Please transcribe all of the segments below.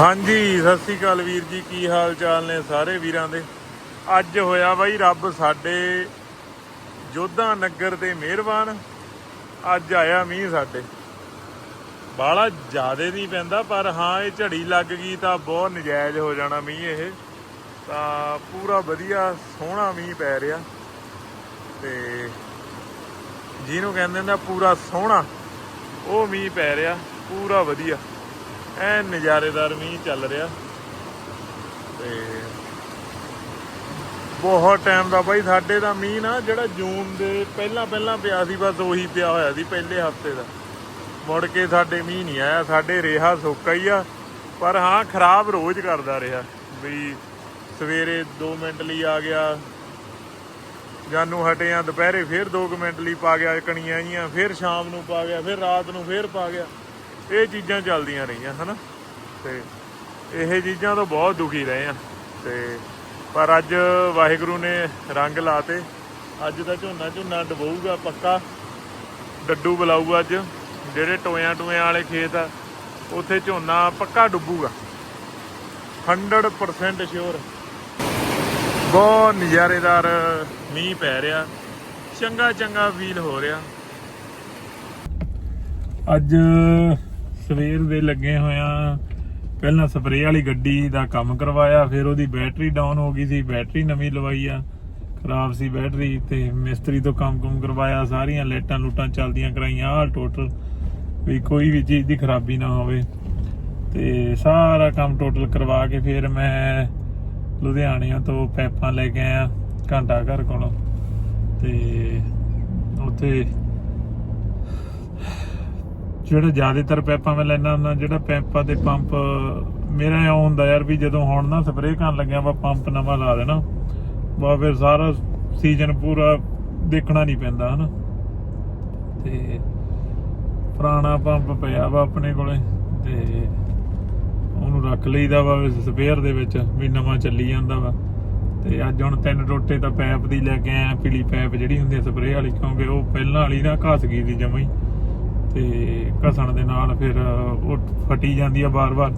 ਹਾਂਜੀ, ਸਤਿ ਸ੍ਰੀ ਅਕਾਲ ਵੀਰ ਜੀ, ਕੀ ਹਾਲ ਚਾਲ ਨੇ ਸਾਰੇ ਵੀਰਾਂ ਦੇ? ਅੱਜ ਹੋਇਆ ਬਾਈ ਰੱਬ ਸਾਡੇ ਜੋਧਾ ਨਗਰ ਦੇ ਮਿਹਰਬਾਨ। ਅੱਜ ਆਇਆ ਮੀਂਹ ਸਾਡੇ। ਬਾਲਾ ਜ਼ਿਆਦੇ ਨਹੀਂ ਪੈਂਦਾ, ਪਰ ਹਾਂ, ਇਹ ਝੜੀ ਲੱਗ ਗਈ ਤਾਂ ਬਹੁਤ ਨਜਾਇਜ਼ ਹੋ ਜਾਣਾ ਮੀਂਹ ਇਹ। ਤਾਂ ਪੂਰਾ ਵਧੀਆ ਸੋਹਣਾ ਮੀਂਹ ਪੈ ਰਿਹਾ। ਤੇ ਜਿਹਨੂੰ ਕਹਿੰਦੇ ਨੇ ਪੂਰਾ ਸੋਹਣਾ, ਉਹ ਮੀਂਹ ਪੈ ਰਿਹਾ, ਪੂਰਾ ਵਧੀਆ। ਐ ਨਜ਼ਾਰੇਦਾਰ ਮੀਂਹ ਚੱਲ ਰਿਹਾ। ਤੇ ਬਹੁਤ ਟਾਈਮ ਦਾ ਬਾਈ, ਸਾਡੇ ਦਾ ਮੀਂਹ ਨਾ ਜਿਹੜਾ ਜੂਨ ਦੇ ਪਹਿਲਾਂ ਪਹਿਲਾਂ ਪਿਆ ਸੀ, ਬਸ ਉਹੀ ਪਿਆ ਹੋਇਆ ਸੀ, ਪਹਿਲੇ ਹਫ਼ਤੇ ਦਾ। ਮੁੜ ਕੇ ਸਾਡੇ ਮੀਂਹ ਨਹੀਂ ਆਇਆ, ਸਾਡੇ ਰਿਹਾ ਸੋਕਾ ਹੀ ਆ। ਪਰ ਹਾਂ, ਖਰਾਬ ਰੋਜ਼ ਕਰਦਾ ਰਿਹਾ। ਵੀ ਸਵੇਰੇ 2 ਮਿੰਟ ਲਈ ਆ ਗਿਆ। ਜਾਨੂ ਹਟੇ ਆ, ਦੁਪਹਿਰੇ ਫਿਰ 2 ਮਿੰਟ ਲਈ ਪਾ ਗਿਆ, ਕਣੀਆਂ ਜੀਆਂ ਫਿਰ ਸ਼ਾਮ ਨੂੰ ਪਾ ਗਿਆ, ਫਿਰ ਰਾਤ ਨੂੰ ਫਿਰ ਪਾ ਗਿਆ। ਇਹ ਚੀਜ਼ਾਂ ਚੱਲਦੀਆਂ ਰਹੀਆਂ, ਹਨਾ? ਤੇ ਇਹ ਚੀਜ਼ਾਂ ਤੋਂ ਬਹੁਤ ਦੁਖੀ ਰਹੇ ਆ ਤੇ ਪਰ ਅੱਜ ਵਾਹਿਗੁਰੂ ਨੇ ਰੰਗ ਲਾਤੇ। ਅੱਜ ਤਾਂ ਝੋਨਾ ਝੋਨਾ ਡਬੋਊਗਾ ਪੱਕਾ। ਡੱਡੂ ਬੁਲਾਊਗਾ ਅੱਜ। ਜਿਹੜੇ ਟੋਇਆਂ ਟੋਇਆਂ ਵਾਲੇ ਖੇਤ ਆ, ਉੱਥੇ ਝੋਨਾ ਪੱਕਾ ਡੁੱਬੂਗਾ 100% ਸ਼ੋਰ ਬਹੁਤ ਨਜ਼ਾਰੇਦਾਰ ਮੀਂਹ ਪੈ ਰਿਹਾ। ਚੰਗਾ ਚੰਗਾ ਫੀਲ ਹੋ ਰਿਹਾ। ਅੱਜ ਸਵੇਰ ਦੇ ਲੱਗੇ ਹੋਇਆ, ਪਹਿਲਾਂ ਸਪਰੇਅ ਵਾਲੀ ਗੱਡੀ ਦਾ ਕੰਮ ਕਰਵਾਇਆ, ਫਿਰ ਉਹਦੀ ਬੈਟਰੀ ਡਾਊਨ ਹੋ ਗਈ ਸੀ, ਬੈਟਰੀ ਨਵੀਂ ਲਵਾਈ ਆ, ਖਰਾਬ ਸੀ ਬੈਟਰੀ ਤੇ ਮਿਸਤਰੀ ਤੋਂ ਕੰਮ ਕੁਮ ਕਰਵਾਇਆ, ਸਾਰੀਆਂ ਲਾਈਟਾਂ ਲੂਟਾਂ ਚੱਲਦੀਆਂ ਕਰਾਈਆਂ ਆ ਟੋਟਲ ਵੀ ਕੋਈ ਵੀ ਚੀਜ਼ ਦੀ ਖਰਾਬੀ ਨਾ ਹੋਵੇ। ਤੇ ਸਾਰਾ ਕੰਮ ਟੋਟਲ ਕਰਵਾ ਕੇ ਫਿਰ ਮੈਂ ਲੁਧਿਆਣਿਆਂ ਤੋਂ ਪੈਪਾਂ ਲੈ ਕੇ ਆਇਆ ਘੰਟਾ ਘਰ ਕੋਲੋਂ। ਤੇ ਉੱਥੇ ਜਿਹੜਾ ਜ਼ਿਆਦਾਤਰ ਪੈਪਾਂ ਮੈਂ ਲੈਣਾ ਹੁੰਦਾ ਜਿਹੜਾ ਪੈਪਾਂ ਦੇ ਪੰਪ, ਮੇਰਾ ਇਹ ਹੁੰਦਾ ਯਾਰ ਵੀ ਜਦੋਂ ਹੁਣ ਨਾ ਸਪਰੇਅ ਕਰਨ ਲੱਗਿਆ ਵਾ, ਪੰਪ ਨਵਾਂ ਲਾ ਦੇਣਾ। ਬਾ ਫਿਰ ਸਾਰਾ ਸੀਜ਼ਨ ਪੂਰਾ ਦੇਖਣਾ ਨਹੀਂ ਪੈਂਦਾ, ਹਨਾ? ਤੇ ਪੁਰਾਣਾ ਪੰਪ ਪਿਆ ਵਾ ਆਪਣੇ ਕੋਲੇ ਤੇ ਉਹਨੂੰ ਰੱਖ ਲਈਦਾ ਵਾ ਸਪੇਅਰ ਦੇ ਵਿੱਚ, ਵੀ ਨਵਾਂ ਚੱਲੀ ਜਾਂਦਾ ਵਾ। ਤੇ ਅੱਜ ਹੁਣ ਤਿੰਨ ਟੋਟੇ ਤਾਂ ਪੈਪ ਦੀ ਲੈ ਕੇ ਆਇਆ, ਪੀਲੀ ਪੈਪ ਜਿਹੜੀ ਹੁੰਦੀ ਹੈ ਸਪਰੇਅ ਵਾਲੀ, ਕਿਉਂਕਿ ਉਹ ਪਹਿਲਾਂ ਵਾਲੀ ਨਾ ਘਸ ਗਈ ਸੀ ਜਮਾਂ ਹੀ। ਤੇ ਘਸਣ ਦੇ ਨਾਲ ਫਿਰ ਉਹ ਫਟੀ ਜਾਂਦੀ ਆ ਬਾਰ-ਬਾਰ।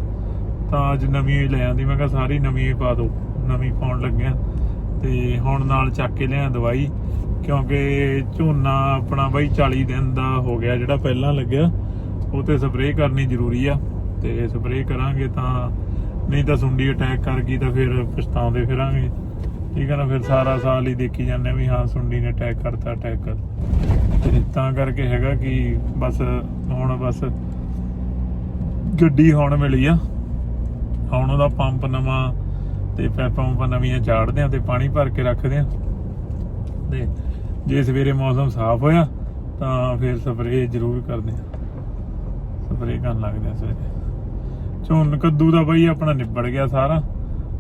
ਤਾਂ ਅੱਜ ਨਵੀਂ ਹੀ ਲੈ ਆਂਦੀ, ਮੈਂ ਕਿਹਾ ਸਾਰੀ ਨਵੀਂ ਹੀ ਪਾ ਦੋ, ਨਵੀਂ ਪਾਉਣ ਲੱਗਿਆ। ਤੇ ਹੁਣ ਨਾਲ ਚੱਕ ਕੇ ਲਿਆ ਦਵਾਈ, ਕਿਉਂਕਿ ਝੋਨਾ ਆਪਣਾ ਬਾਈ 40 ਦਿਨ ਦਾ ਹੋ ਗਿਆ, ਜਿਹੜਾ ਪਹਿਲਾਂ ਲੱਗਿਆ, ਉਹ ਤੇ ਸਪਰੇਅ ਕਰਨੀ ਜ਼ਰੂਰੀ ਆ। ਤੇ ਸਪਰੇਅ ਕਰਾਂਗੇ ਤਾਂ, ਨਹੀਂ ਤਾਂ ਸੁੰਡੀ ਅਟੈਕ ਕਰ ਗਈ ਤਾਂ ਫਿਰ ਪਛਤਾਉਂਦੇ ਫਿਰਾਂਗੇ। ਠੀਕ ਹੈ ਨਾ, ਫਿਰ ਸਾਰਾ ਸਾਲ ਹੀ ਦੇਖੀ ਜਾਂਦੇ ਆ ਵੀ ਹਾਂ, ਸੁੰਡੀ ਨੇ ਅਟੈਕ ਕਰਤਾ ਅਟੈਕ ਕਰ। ਤੇ ਤਾਂ ਕਰਕੇ ਹੈਗਾ ਕਿ ਬਸ ਹੁਣ ਬਸ ਗੱਡੀ ਹੁਣ ਮਿਲੀ ਆ। ਹੁਣ ਉਹਦਾ ਪੰਪ ਨਵਾਂ ਤੇ ਪੈਪਾਂ ਪੰਪਾਂ ਨਵੀਆਂ ਚਾੜਦੇ ਆ ਤੇ ਪਾਣੀ ਭਰ ਕੇ ਰੱਖਦੇ ਆ। ਤੇ ਜੇ ਸਵੇਰੇ ਮੌਸਮ ਸਾਫ਼ ਹੋਇਆ, ਤਾਂ ਫਿਰ ਸਪਰੇਅ ਜ਼ਰੂਰ ਕਰਦੇ ਆ। ਸਪਰੇਅ ਕਰਨ ਲੱਗਦੇ ਆ ਸਵੇਰੇ। ਝੋਨ ਕੱਦੂ ਦਾ ਬਈ ਆਪਣਾ ਨਿਬੜ ਗਿਆ ਸਾਰਾ।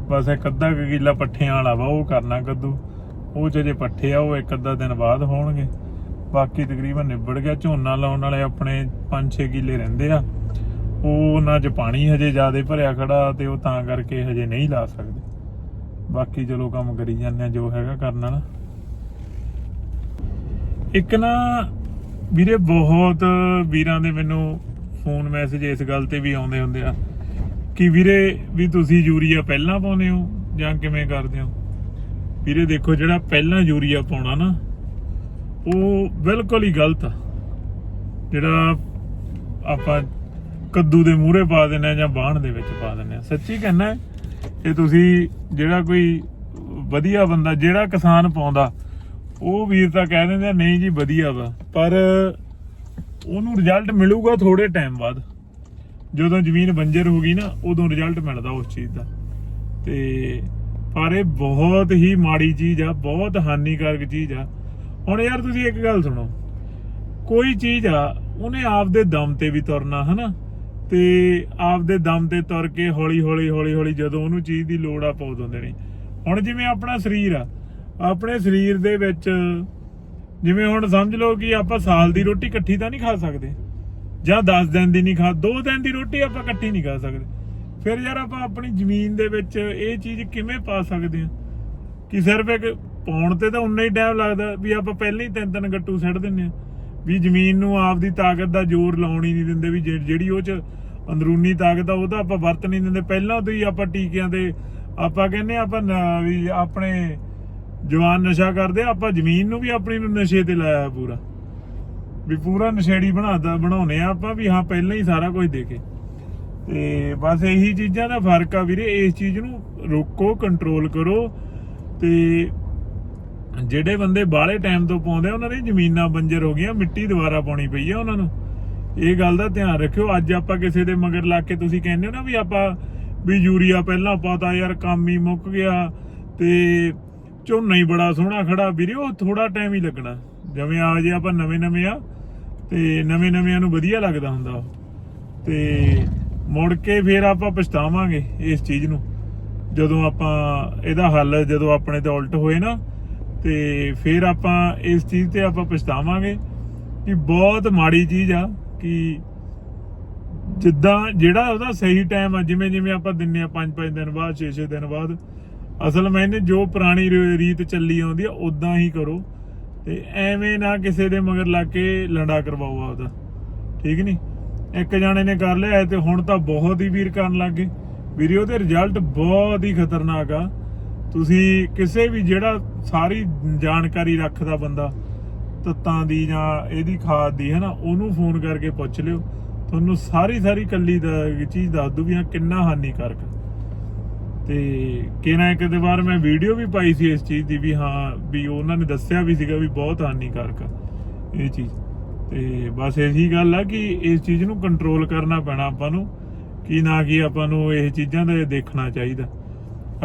ਬਸ ਇੱਕ ਅੱਧਾ ਕੁ ਕਿੱਲਾ ਪੱਠਿਆਂ ਵਾਲਾ ਵਾ, ਉਹ ਕਰਨਾ ਕੱਦੂ। ਉਹ 'ਚ ਜੇ ਪੱਠੇ ਆ, ਉਹ ਇੱਕ ਅੱਧਾ ਦਿਨ ਬਾਅਦ ਹੋਣਗੇ। ਬਾਕੀ ਤਕਰੀਬਨ ਨਿਬੜ ਗਿਆ। ਝੋਨਾ ਲਾਉਣ ਵਾਲੇ ਆਪਣੇ 5-6 ਕਿੱਲੇ ਰਹਿੰਦੇ ਆ। ਉਹ ਉਹਨਾਂ 'ਚ ਪਾਣੀ ਹਜੇ ਜ਼ਿਆਦਾ ਭਰਿਆ ਖੜਾ ਤੇ ਉਹ ਤਾਂ ਕਰਕੇ ਹਜੇ ਨਹੀਂ ਲਾ ਸਕਦੇ। ਬਾਕੀ ਚਲੋ ਕੰਮ ਕਰੀ ਜਾਂਦੇ ਆ, ਜੋ ਹੈਗਾ ਕਰਨਾ ਨਾ ਇੱਕ ਨਾ ਵੀਰੇ, ਬਹੁਤ ਵੀਰਾਂ ਦੇ ਮੈਨੂੰ ਫੋਨ ਮੈਸੇਜ ਇਸ ਗੱਲ ਤੇ ਵੀ ਆਉਂਦੇ ਹੁੰਦੇ ਆ। ਕਿ ਵੀਰੇ ਵੀ ਤੁਸੀਂ ਯੂਰੀਆ ਪਹਿਲਾਂ ਪਾਉਂਦੇ ਹੋ ਜਾਂ ਕਿਵੇਂ ਕਰਦੇ ਹੋ? ਵੀਰੇ ਦੇਖੋ, ਜਿਹੜਾ ਪਹਿਲਾਂ ਯੂਰੀਆ ਪਾਉਣਾ ਨਾ, ਉਹ ਬਿਲਕੁਲ ਹੀ ਗਲਤ ਆ। ਜਿਹੜਾ ਆਪਾਂ ਕੱਦੂ ਦੇ ਮੂਹਰੇ ਪਾ ਦਿੰਦੇ ਆ ਜਾਂ ਬਾਣ ਦੇ ਵਿੱਚ ਪਾ ਦਿੰਦੇ ਆ। ਸੱਚੀ ਕਹਿੰਦਾ ਇਹ ਤੁਸੀਂ ਜਿਹੜਾ ਕੋਈ ਵਧੀਆ ਬੰਦਾ, ਜਿਹੜਾ ਕਿਸਾਨ ਪਾਉਂਦਾ, ਉਹ ਵੀਰ ਤਾਂ ਕਹਿ ਦਿੰਦੇ ਨਹੀਂ ਜੀ, ਵਧੀਆ ਵਾ। ਪਰ ਉਹਨੂੰ ਰਿਜ਼ਲਟ ਮਿਲੂਗਾ ਥੋੜੇ ਟਾਈਮ ਬਾਅਦ। ਜਦੋਂ ਜ਼ਮੀਨ ਬੰਜਰ ਹੋ ਗਈ ਨਾ, ਉਦੋਂ ਰਿਜ਼ਲਟ ਮਿਲਦਾ ਉਸ ਚੀਜ਼ ਦਾ। ਤੇ ਪਰ ਇਹ ਬਹੁਤ ਹੀ ਮਾੜੀ ਚੀਜ਼ ਆ, ਬਹੁਤ ਹਾਨੀਕਾਰਕ ਚੀਜ਼ ਆ। ਹੁਣ ਯਾਰ ਤੁਸੀਂ ਇੱਕ ਗੱਲ ਸੁਣੋ, ਕੋਈ ਚੀਜ਼ ਆ, ਉਹਨੇ ਆਪਦੇ ਦਮ ਤੇ ਵੀ ਤੁਰਨਾ, ਹਨਾ? ਤੇ ਆਪਦੇ ਦਮ ਤੇ ਤੁਰ ਕੇ ਹੌਲੀ ਹੌਲੀ ਹੌਲੀ ਹੌਲੀ ਜਦੋਂ ਉਹਨੂੰ ਚੀਜ਼ ਦੀ ਲੋੜ ਆ ਪਾਉ ਦਿੰਦੇ ਨੇ। ਹੁਣ ਜਿਵੇਂ ਆਪਣਾ ਸਰੀਰ ਆ, ਆਪਣੇ ਸਰੀਰ ਦੇ ਵਿੱਚ ਜਿਵੇਂ ਹੁਣ ਸਮਝ ਲਓ ਕਿ ਆਪਾਂ ਸਾਲ ਦੀ ਰੋਟੀ ਇਕੱਠੀ ਤਾਂ ਨਹੀਂ ਖਾ ਸਕਦੇ। ਜਾਂ 10 ਦਿਨ ਦੀ ਨਹੀਂ ਖਾ 2 ਦਿਨ ਦੀ ਰੋਟੀ ਆਪਾਂ ਇਕੱਠੀ ਨਹੀਂ ਖਾ ਸਕਦੇ। ਫਿਰ ਯਾਰ ਆਪਾਂ ਆਪਣੀ ਜ਼ਮੀਨ ਦੇ ਵਿੱਚ ਇਹ ਚੀਜ਼ ਕਿਵੇਂ ਪਾ ਸਕਦੇ ਆ ਕਿ ਸਿਰਫ ਇੱਕ ਪਾਉਣ ਤੇ ਤਾਂ ਉਨਾ ਹੀ ਟਾਈਮ ਲੱਗਦਾ, ਵੀ ਆਪਾਂ ਪਹਿਲਾਂ ਹੀ ਤਿੰਨ ਤਿੰਨ ਗੱਟੂ ਸੱਟ ਦਿੰਨੇ ਆ ਵੀ ਜ਼ਮੀਨ ਨੂੰ ਆਪਦੀ ਤਾਕਤ ਦਾ ਜ਼ੋਰ ਲਾਉਣ ਹੀ ਨਹੀਂ ਦਿੰਦੇ, ਵੀ ਜਿ- ਜਿਹੜੀ ਉਹ ਚ ਅੰਦਰੂਨੀ ਤਾਕਤ ਆ, ਉਹ ਤਾਂ ਆਪਾਂ ਵਰਤ ਨਹੀਂ ਦਿੰਦੇ। ਪਹਿਲਾਂ ਤੋਂ ਹੀ ਆਪਾਂ ਟੀਕਿਆਂ ਤੇ ਆਪਾਂ ਕਹਿੰਦੇ ਆਪਾਂ ਵੀ ਆਪਣੇ ਜਵਾਨ ਨਸ਼ਾ ਕਰਦੇ ਆਪਾਂ ਜ਼ਮੀਨ ਨੂੰ ਵੀ ਆਪਣੀ ਨੂੰ ਨਸ਼ੇ ਤੇ ਲਾਇਆ ਪੂਰਾ। ਵੀ ਪੂਰਾ ਨਸ਼ੇੜੀ ਬਣਾਦਾ ਬਣਾਉਨੇ ਆ ਆਪਾਂ ਵੀ ਹਾਂ, ਪਹਿਲਾਂ ਹੀ ਸਾਰਾ ਕੁਝ ਦੇ ਕੇ ਤੇ ਬਸ ਇਹੀ ਚੀਜ਼ਾਂ ਦਾ ਫ਼ਰਕ ਆ ਵੀਰੇ, ਇਸ ਚੀਜ਼ ਨੂੰ ਰੋਕੋ ਕੰਟਰੋਲ ਕਰੋ। ਤੇ ਜਿਹੜੇ ਬੰਦੇ ਬਾਹਲੇ ਟਾਈਮ ਤੋਂ ਪਾਉਂਦੇ ਆ, ਉਹਨਾਂ ਦੀ ਜ਼ਮੀਨਾਂ ਬੰਜਰ ਹੋ ਗਈਆਂ, ਮਿੱਟੀ ਦੁਬਾਰਾ ਪਾਉਣੀ ਪਈ ਆ ਉਹਨਾਂ ਨੂੰ। ਇਹ ਗੱਲ ਦਾ ਧਿਆਨ ਰੱਖਿਓ। ਅੱਜ ਆਪਾਂ ਕਿਸੇ ਦੇ ਮਗਰ ਲੱਗ ਕੇ ਤੁਸੀਂ ਕਹਿੰਦੇ ਹੋ ਨਾ ਵੀ ਆਪਾਂ ਵੀ ਯੂਰੀਆ ਪਹਿਲਾਂ ਪਾਤਾ, ਯਾਰ ਕੰਮ ਹੀ ਮੁੱਕ ਗਿਆ। ਤੇ ਝੋਨਾ ਹੀ ਬੜਾ ਸੋਹਣਾ ਖੜਾ। ਵੀਰੇ, ਉਹ ਥੋੜਾ ਟਾਈਮ ਹੀ ਲੱਗਣਾ। ਜਿਵੇਂ ਆ ਜੇ ਆਪਾਂ ਨਵੇਂ ਨਵੇਂ ਆ ਤੇ ਨਵੇਂ ਨਵਿਆਂ ਨੂੰ ਵਧੀਆ ਲੱਗਦਾ ਹੁੰਦਾ ਉਹ। ਤੇ ਮੁੜ ਕੇ ਫੇਰ ਆਪਾਂ ਪਛਤਾਵਾਂਗੇ ਇਸ ਚੀਜ਼ ਨੂੰ ਜਦੋਂ ਆਪਾਂ ਇਹਦਾ ਹੱਲ, ਜਦੋਂ ਆਪਣੇ ਤੇ ਉਲਟ ਹੋਏ ਨਾ, ਤੇ ਫਿਰ ਆਪਾਂ ਇਸ ਚੀਜ਼ ਤੇ ਆਪਾਂ ਪਛਤਾਵਾਂਗੇ ਕਿ ਬਹੁਤ ਮਾੜੀ ਚੀਜ਼ ਆ ਕਿ ਜਿੱਦਾਂ ਜਿਹੜਾ ਉਹਦਾ ਸਹੀ ਟਾਈਮ ਆ, ਜਿਵੇਂ ਜਿਵੇਂ ਆਪਾਂ ਦਿੰਨੇ ਆ 5-5 ਦਿਨ ਬਾਅਦ 6-6 ਦਿਨ ਬਾਅਦ, ਅਸਲ ਮੈਨੇ ਜੋ ਪੁਰਾਣੀ ਰੀਤ ਚੱਲੀ ਆਉਂਦੀ ਆ ਉਦਾਂ ਹੀ ਕਰੋ ਤੇ ਐਵੇਂ ਨਾ ਕਿਸੇ ਦੇ ਮਗਰ ਲੱਗ ਕੇ ਲੰਡਾ ਕਰਵਾਓ ਆਪਦਾ। ਠੀਕ ਨਹੀਂ ਇੱਕ ਜਾਣੇ ਨੇ ਕਰ ਲਿਆ ਤੇ ਹੁਣ ਤਾਂ ਬਹੁਤ ਹੀ ਵੀਰ ਕਰਨ ਲੱਗ ਗਏ। ਵੀਰੇ ਉਹਦੇ ਰਿਜ਼ਲਟ ਬਹੁਤ ਹੀ ਖਤਰਨਾਕ ਆ। ਤੁਸੀਂ ਕਿਸੇ ਵੀ ਜਿਹੜਾ ਸਾਰੀ ਜਾਣਕਾਰੀ ਰੱਖਦਾ ਬੰਦਾ, ਤੱਤਾਂ ਦੀ ਜਾਂ ਇਹਦੀ ਖਾਦ ਦੀ ਹੈ ਨਾ ਉਹਨੂੰ ਫੋਨ ਕਰਕੇ ਪੁੱਛ ਲਿਓ। ਤੁਹਾਨੂੰ ਸਾਰੀ ਸਾਰੀ ਕੱਲੀ ਦਾ ਚੀਜ਼ ਦੱਸ ਦੂ ਵੀ ਹਾਂ, ਕਿੰਨਾ ਹਾਨੀਕਾਰਕ ਤੇ ਕਿਹਨਾਂ ਇੱਕ ਦੇ ਵਾਰ ਮੈਂ ਵੀਡੀਓ ਵੀ ਪਾਈ ਸੀ ਇਸ ਚੀਜ਼ ਦੀ ਵੀ ਹਾਂ, ਵੀ ਉਹਨਾਂ ਨੇ ਦੱਸਿਆ ਵੀ ਸੀਗਾ ਵੀ ਬਹੁਤ ਹਾਨੀਕਾਰਕ ਆ ਇਹ ਚੀਜ਼। ਤੇ ਬਸ ਇਹੀ ਗੱਲ ਆ ਕਿ ਇਸ ਚੀਜ਼ ਨੂੰ ਕੰਟਰੋਲ ਕਰਨਾ ਪੈਣਾ ਆਪਾਂ ਨੂੰ, ਕਿ ਨਾ ਕਿ ਆਪਾਂ ਨੂੰ ਇਹ ਚੀਜ਼ਾਂ ਦਾ ਦੇਖਣਾ ਚਾਹੀਦਾ।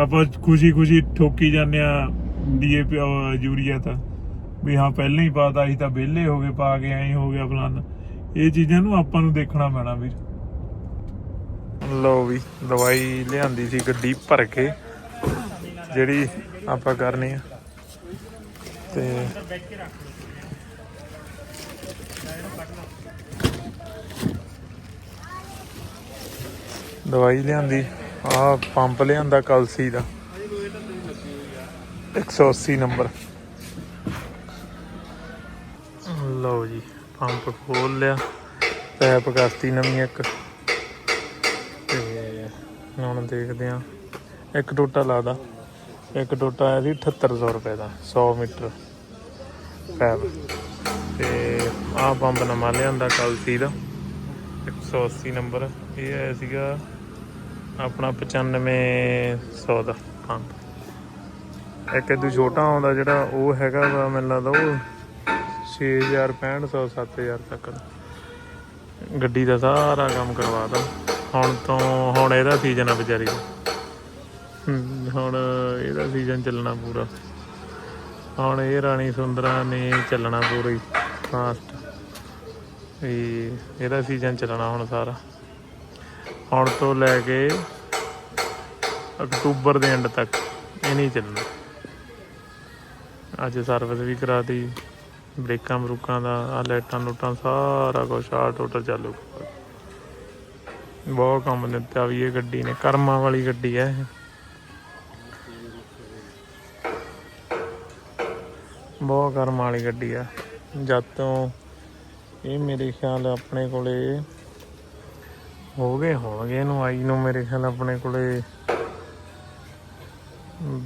ਆਪਾਂ ਖੁਸ਼ੀ-ਖੁਸ਼ੀ ਠੋਕੀ ਜਾਂਦੇ ਆ ਡੀਏਪੀ ਯੂਰੀਆ ਤਾਂ, ਵੀ ਹਾਂ, ਪਹਿਲਾਂ ਹੀ ਪਾਤਾ ਸੀ ਤਾਂ ਵਿਹਲੇ ਹੋ ਗਏ, ਪਾ ਕੇ ਐਂ ਹੋ ਗਿਆ ਫਲਾਨ ਇਹ ਚੀਜ਼ਾਂ ਨੂੰ ਆਪਾਂ ਨੂੰ ਦੇਖਣਾ ਪੈਣਾ ਵੀਰ। ਲਓ ਵੀ, ਦਵਾਈ ਲਿਆਂਦੀ ਸੀ ਗੱਡੀ ਭਰ ਕੇ, ਜਿਹੜੀ ਆਪਾਂ ਕਰਨੀ ਆ। ਤੇ ਦਵਾਈ ਲਿਆਂਦੀ ਆ ਪੰਪ ਲਿਆਂਦਾ ਕਲਸੀ ਦਾ। 180 ਨੰਬਰ। ਲਓ ਜੀ, ਪੰਪ ਖੋਲ ਲਿਆ, ਪੈਪ ਕਰਤੀ ਨਵੀਂ ਇੱਕ। ਦੇਖਦੇ ਆ ਇੱਕ ਟੋਟਾ ਲਾਦਾ। ਇੱਕ ਟੋਟਾ ਆਇਆ ਸੀ 7800 ਰੁਪਏ ਦਾ 100 ਮੀਟਰ। ਪੈਪ ਤੇ ਆਹ ਪੰਪ ਨਵਾਂ ਲਿਆਂਦਾ ਕਲਸੀ ਦਾ। 180 ਨੰਬਰ। ਇਹ ਆਇਆ ਸੀਗਾ ਆਪਣਾ 9500 ਦਾ ਪੰਪ ਇੱਕ ਇਦੋਂ ਛੋਟਾ ਆਉਂਦਾ ਜਿਹੜਾ ਉਹ ਹੈਗਾ ਵਾ, ਮੈਨੂੰ ਲੱਗਦਾ ਉਹ 6000 6500 7000 ਤੱਕ ਗੱਡੀ ਦਾ ਸਾਰਾ ਕੰਮ ਕਰਵਾਤਾ ਹੁਣ ਤੋਂ, ਹੁਣ ਇਹਦਾ ਸੀਜ਼ਨ ਆ ਵਿਚਾਰੀ। ਦਾ ਹੁਣ ਇਹਦਾ ਸੀਜ਼ਨ ਚੱਲਣਾ ਪੂਰਾ। ਹੁਣ ਇਹ ਰਾਣੀ ਸੁੰਦਰਾ ਨੇ ਚੱਲਣਾ ਪੂਰੀ ਫਾਸਟ ਵੀ ਇਹਦਾ ਸੀਜ਼ਨ ਚੱਲਣਾ ਹੁਣ ਸਾਰਾ। ਹੁਣ ਤੋਂ ਲੈ ਕੇ ਅਕਤੂਬਰ ਦੇ ਐਂਡ ਤੱਕ ਇਹ ਨਹੀਂ ਚੱਲਣਾ। ਅੱਜ ਸਰਵਿਸ ਵੀ ਕਰਾਤੀ। ਬ੍ਰੇਕਾਂ ਬਰੂਕਾਂ ਦਾ ਆ ਲਾਈਟਾਂ ਲੂਟਾਂ ਸਾਰਾ ਕੁਝ ਆ ਟੋਟਲ ਚਾਲੂ। ਬਹੁਤ ਕੰਮ ਦਿੱਤਾ ਵੀ ਇਹ ਗੱਡੀ ਨੇ, ਕਰਮਾਂ ਵਾਲੀ ਗੱਡੀ ਹੈ ਇਹ। ਬਹੁਤ ਕਰਮਾਂ ਵਾਲੀ ਗੱਡੀ ਆ। ਜਦ ਤੋਂ ਇਹ ਮੇਰੇ ਖਿਆਲ ਆਪਣੇ ਕੋਲੇ ਹੋ ਗਏ ਹੋਣਗੇ ਇਹਨੂੰ ਆਈ ਨੂੰ ਮੇਰੇ ਖਿਆਲ ਆਪਣੇ ਕੋਲੇ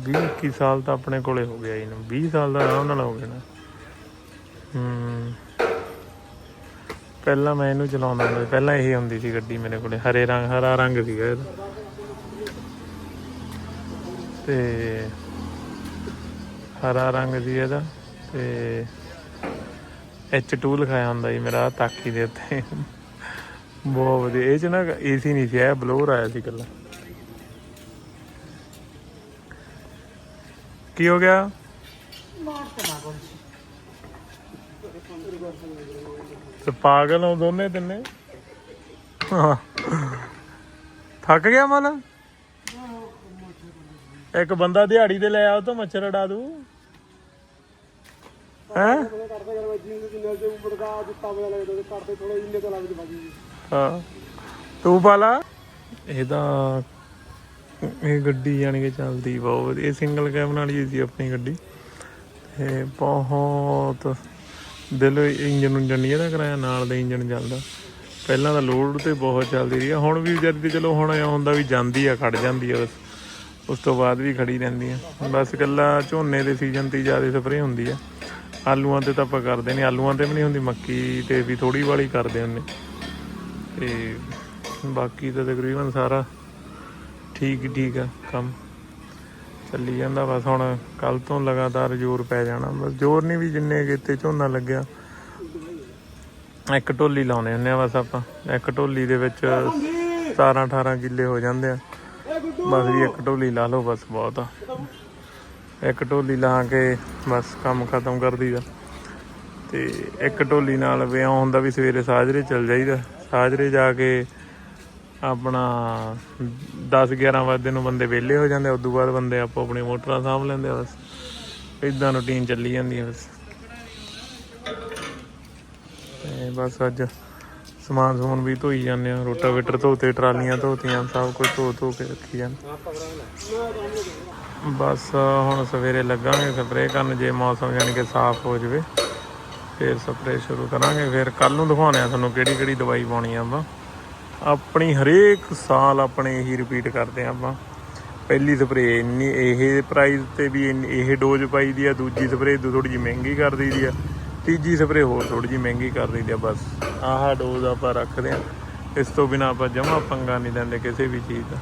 20 21 ਸਾਲ ਤਾਂ ਆਪਣੇ ਕੋਲੇ ਹੋ ਗਿਆ ਇਹਨੂੰ 20 ਸਾਲ ਦਾ ਆਰਾਮ ਨਾਲ ਹੋ ਗਿਆ ਨਾ। ਹੂੰ। ਪਹਿਲਾਂ ਮੈਂ ਇਹਨੂੰ ਚਲਾਉਂਦਾ ਹੁੰਦਾ ਸੀ। ਪਹਿਲਾਂ ਇਹ ਹੁੰਦੀ ਸੀ ਗੱਡੀ ਮੇਰੇ ਕੋਲੇ, ਹਰੇ ਰੰਗ, ਹਰਾ ਰੰਗ ਸੀਗਾ ਇਹਦਾ। ਤੇ ਹਰਾ ਰੰਗ ਸੀ ਇਹਦਾ, ਤੇ H2 ਲਿਖਾਇਆ ਹੁੰਦਾ ਜੀ ਮੇਰਾ, ਆਹ ਤਾਕੀ ਦੇ ਉੱਤੇ। ਬਹੁਤ ਵਧੀਆ, ਇਹ ਚ ਨਾ ਏਸੀ ਨਹੀਂ ਸੀ, ਇਹ ਬਲੋਰ ਆਇਆ ਸੀ ਇਕੱਲਾ। ਕੀ ਹੋ ਗਿਆ? ਤੇ ਪਾਗਲ ਹੋ ਦੋਨੇ ਤਿੰਨੇ? ਥੱਕ ਗਿਆ ਮਨ ਇੱਕ ਬੰਦਾ ਦਿਹਾੜੀ ਤੇ ਲੈ ਆਓ ਤਾਂ ਮੱਛਰ ਅੜਾ ਦੂ। ਹੈ? ਹਾਂ। ਤੂੰ ਪਾਲਾ। ਇਹਦਾ ਇਹ ਗੱਡੀ ਜਾਣੀ ਕਿ ਚੱਲਦੀ ਬਹੁਤ ਵਧੀਆ। ਇਹ ਸਿੰਗਲ ਕੈਬਨ ਵਾਲੀ ਸੀ ਆਪਣੀ ਗੱਡੀ। ਤੇ ਬਹੁਤ ਦਿਲ ਇੰਜਨ ਨੂੰ ਇੰਜਨ ਨਹੀਂ ਇਹਦਾ ਕਰਾਇਆ, ਨਾਲ ਦਾ ਇੰਜਨ ਚੱਲਦਾ। ਪਹਿਲਾਂ ਤਾਂ ਲੋਡ ਤੇ ਬਹੁਤ ਚੱਲਦੀ ਰਹੀ ਆ, ਹੁਣ ਵੀ ਵਿਚਾਰੀ ਤੇ ਚਲੋ ਹੁਣ ਇਹ ਹੁੰਦਾ ਵੀ ਜਾਂਦੀ ਆ, ਖੜ ਜਾਂਦੀ ਆ ਬਸ। ਉਸ ਤੋਂ ਬਾਅਦ ਵੀ ਖੜੀ ਰਹਿੰਦੀ ਆ। ਬਸ ਇਕੱਲਾ ਝੋਨੇ ਦੇ ਸੀਜ਼ਨ ਤੇ ਜ਼ਿਆਦਾ ਸਪਰੇਅ ਹੁੰਦੀ ਆ। ਆਲੂਆਂ ਤੇ ਤਾਂ ਆਪਾਂ ਕਰਦੇ ਨਹੀਂ ਆਲੂਆਂ ਤੇ ਵੀ ਨਹੀਂ ਹੁੰਦੀ, ਮੱਕੀ ਤੇ ਵੀ ਥੋੜੀ ਵਾਲੀ ਕਰਦੇ ਹੁੰਦੇ। ਤੇ ਬਾਕੀ ਤਾਂ ਤਕਰੀਬਨ ਸਾਰਾ ਠੀਕ ਹੀ ਠੀਕ ਆ ਕੰਮ। ਚੱਲੀ ਜਾਂਦਾ, ਬਸ ਹੁਣ ਕੱਲ ਤੋਂ ਲਗਾਤਾਰ ਜ਼ੋਰ ਪੈ ਜਾਣਾ। ਬਸ ਜ਼ੋਰ ਨਹੀਂ ਵੀ ਜਿੰਨੇ ਕਿਤੇ ਝੋਨਾ ਲੱਗਿਆ। ਇੱਕ ਢੋਲੀ ਲਾਉਣੇ ਹੁੰਦੇ ਆ, ਬਸ ਆਪਾਂ। ਇੱਕ ਢੋਲੀ ਦੇ ਵਿੱਚ 17 18 ਕਿੱਲੇ ਹੋ ਜਾਂਦੇ ਆ। ਬਸ ਵੀ ਇੱਕ ਢੋਲੀ ਲਾ ਲਓ, ਬਸ ਬਹੁਤ ਆ। ਇੱਕ ਢੋਲੀ ਲਾ ਕੇ ਬਸ ਕੰਮ ਖਤਮ ਕਰ ਦਈਦਾ। ਤੇ ਇੱਕ ਢੋਲੀ ਨਾਲ ਵਿਆਹ ਹੁੰਦਾ ਵੀ ਸਵੇਰੇ ਸਾਜਰੇ ਚੱਲ ਜਾਈਦਾ। ਸਾਜਰੇ ਜਾ ਕੇ ਆਪਣਾ 10 11 ਵਜੇ ਨੂੰ ਬੰਦੇ ਵਿਹਲੇ ਹੋ ਜਾਂਦੇ, ਉਦੋਂ ਬਾਅਦ ਬੰਦੇ ਆਪੋ ਆਪਣੀ ਮੋਟਰਾਂ ਸਾਂਭ ਲੈਂਦੇ ਬਸ। ਇਦਾਂ ਰੁਟੀਨ ਚੱਲੀ ਜਾਂਦੀ ਹੈ ਬਸ। ਤੇ ਬਸ ਅੱਜ ਸਮਾਨ ਸਮੂਨ ਵੀ ਧੋਈ ਜਾਂਦੇ ਆ, ਰੋਟਾਵੇਟਰ ਧੋਤੇ, ਟਰਾਲੀਆਂ ਧੋਤੀਆਂ, ਸਭ ਕੁਝ ਧੋ ਧੋ ਕੇ ਰੱਖੀ ਜਾਂਦੇ ਬਸ ਹੁਣ ਸਵੇਰੇ ਲੱਗਾਂਗੇ ਸਪਰੇਅ ਕਰਨ, ਜੇ ਮੌਸਮ ਯਾਨੀ ਕਿ ਸਾਫ਼ ਹੋ ਜਾਵੇ, ਫਿਰ ਸਪਰੇਅ ਸ਼ੁਰੂ ਕਰਾਂਗੇ। ਫਿਰ ਕੱਲ ਨੂੰ ਦਿਖਾਉਣੇ ਆ ਤੁਹਾਨੂੰ ਕਿਹੜੀ ਕਿਹੜੀ ਦਵਾਈ ਪਾਉਣੀ ਆ ਆਪਾਂ। ਆਪਣੀ ਹਰੇਕ ਸਾਲ ਆਪਣੇ ਇਹੀ ਰਿਪੀਟ ਕਰਦੇ ਆ ਆਪਾਂ। ਪਹਿਲੀ ਸਪਰੇਅ ਇੰਨੀ, ਇਹ ਪ੍ਰਾਈਸ ਤੇ ਵੀ ਇੰਨੀ- ਇਹ ਡੋਜ਼ ਪਾਈ ਦੀ ਆ, ਦੂਜੀ ਸਪਰੇਅ ਥੋੜੀ ਜਿਹੀ ਮਹਿੰਗੀ ਕਰ ਦਈ ਦੀ ਆ, ਤੀਜੀ ਸਪਰੇਅ ਹੋਰ ਥੋੜੀ ਜਿਹੀ ਮਹਿੰਗੀ ਕਰ ਦਈਦੀ ਆ ਬਸ। ਆਹ ਡੋਜ਼ ਆਪਾਂ ਰੱਖਦੇ ਆ ਇਸ ਤੋਂ ਬਿਨਾ ਆਪਾਂ ਜਮਾ ਪੰਗਾ ਨਹੀਂ ਲੈਂਦੇ ਕਿਸੇ ਵੀ ਚੀਜ਼ ਦਾ।